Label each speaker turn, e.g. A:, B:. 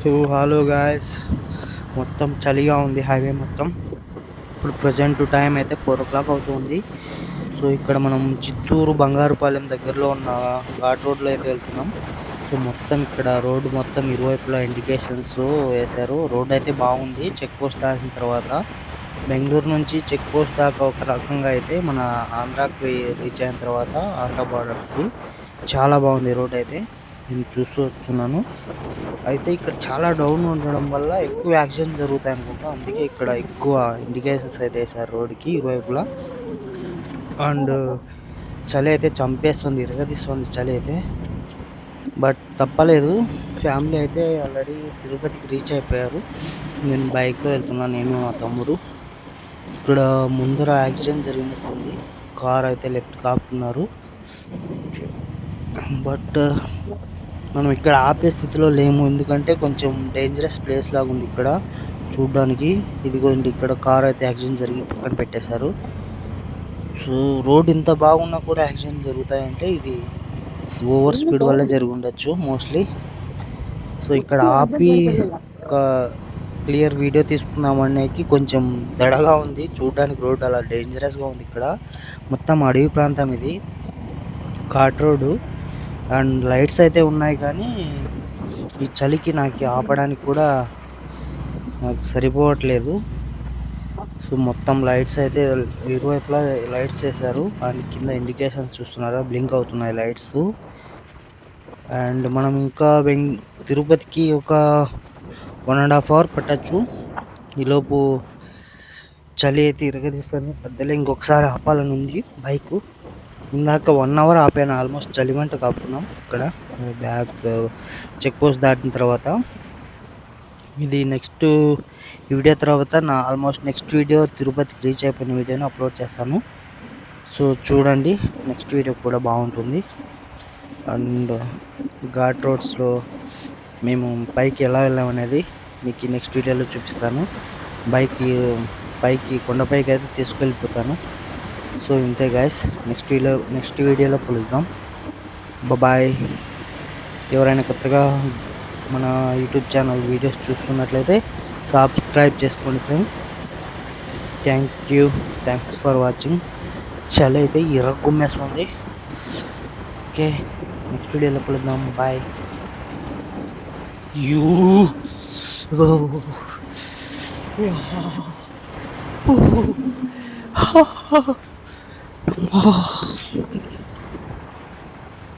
A: So hello guys మొత్తం చలిగా ఉంది హైవే మొత్తం. ఇప్పుడు ప్రజెంట్ టైం అయితే ఫోర్ ఓ క్లాక్ అవుతుంది. సో ఇక్కడ మనం చిత్తూరు బంగారుపాలెం దగ్గరలో ఉన్న ఘాట్ రోడ్లో అయితే వెళ్తున్నాం. సో మొత్తం ఇక్కడ రోడ్డు మొత్తం ఇరువైపులా ఇండికేషన్స్ వేశారు. రోడ్ అయితే బాగుంది చెక్ పోస్ట్ దాచిన తర్వాత. బెంగళూరు నుంచి చెక్ పోస్ట్ దాకా ఒక రకంగా అయితే మన ఆంధ్రాకి రీచ్ అయిన తర్వాత ఆంధ్ర బార్డర్కి చాలా బాగుంది రోడ్ అయితే. నేను చూస్తూ వస్తున్నాను. అయితే ఇక్కడ చాలా డౌన్ ఉండడం వల్ల ఎక్కువ యాక్సిడెంట్ జరుగుతాయి అనుకుంటా. అందుకే ఇక్కడ ఎక్కువ ఇండికేషన్స్ అయితే వేసారు రోడ్కి ఇరువైపులా. అండ్ చలి అయితే చంపేస్తుంది ఇరగదీస్తుంది చలి అయితే. బట్ తప్పలేదు. ఫ్యామిలీ అయితే ఆల్రెడీ తిరుపతికి రీచ్ అయిపోయారు. నేను బైక్లో వెళ్తున్నాను నేను మా తమ్ముడు. ఇక్కడ ముందర యాక్సిడెంట్ జరిగినట్టుంది కార్ అయితే లెఫ్ట్ కాపుతున్నారు. బట్ మనం ఇక్కడ ఆపే స్థితిలో లేము. ఎందుకంటే కొంచెం డేంజరస్ ప్లేస్ లాగా ఉంది ఇక్కడ. చూడడానికి ఇదిగోండి ఇక్కడ కార్ అయితే యాక్సిడెంట్ జరిగి పక్కన పెట్టేశారు. సో రోడ్ ఇంత బాగున్నా కూడా యాక్సిడెంట్ జరుగుతాయంటే ఇది ఓవర్ స్పీడ్ వల్ల జరిగి ఉండొచ్చు మోస్ట్లీ సో ఇక్కడ ఆపి ఒక క్లియర్ వీడియో తీసుకుందామనేకి కొంచెం దడగా ఉంది. చూడడానికి రోడ్ అలా డేంజరస్గా ఉంది ఇక్కడ. మొత్తం అడవి ప్రాంతం ఇది. కాట్ రోడ్డు అండ్ లైట్స్ అయితే ఉన్నాయి కానీ ఈ చలికి నాకు ఆపడానికి కూడా నాకు సరిపోవట్లేదు. సో మొత్తం లైట్స్ అయితే ఇరువైపులా లైట్స్ వేశారు. అండ్ కింద ఇండికేషన్స్ చూస్తున్నారా? బ్లింక్ అవుతున్నాయి లైట్స్. అండ్ మనం ఇంకా బెంగ్ తిరుపతికి ఒక వన్ అండ్ హాఫ్ అవర్ పట్టచ్చు. ఈలోపు చలి అయితే ఇరగదీస్తుంది. పెద్దలే ఇంకొకసారి ఆపాలని ఉంది బైకు. ఇందాక వన్ అవర్ ఆపాను ఆల్మోస్ట్ చలిమంట కాపుకున్నాం ఇక్కడ. బ్యాగ్ చెక్ పోస్ట్ దాటిన తర్వాత. ఇది నెక్స్ట్ ఈ వీడియో తర్వాత నా ఆల్మోస్ట్ నెక్స్ట్ వీడియో తిరుపతికి రీచ్ అయిపోయిన వీడియోని అప్లోడ్ చేస్తాను. సో చూడండి నెక్స్ట్ వీడియో కూడా బాగుంటుంది. అండ్ ఘాట్ రోడ్స్లో మేము పైకి ఎలా వెళ్ళామనేది మీకు నెక్స్ట్ వీడియోలో చూపిస్తాను. బైక్ పైకి కొండపైకి అయితే తీసుకెళ్ళిపోతాను. సో ఇంతే గాయస్ నెక్స్ట్ వీడియో నెక్స్ట్ వీడియోలో కలుద్దాం. బాయ్ ఎవరైనా కొత్తగా మన యూట్యూబ్ ఛానల్ వీడియోస్ చూస్తున్నట్లయితే సబ్స్క్రైబ్ చేసుకోండి friends thank you thanks for watching చలి అయితే ఇరగుమ్మేస్తుంది ఓకే నెక్స్ట్ వీడియోలో కలుద్దాం. Bye you. Oh. 哇。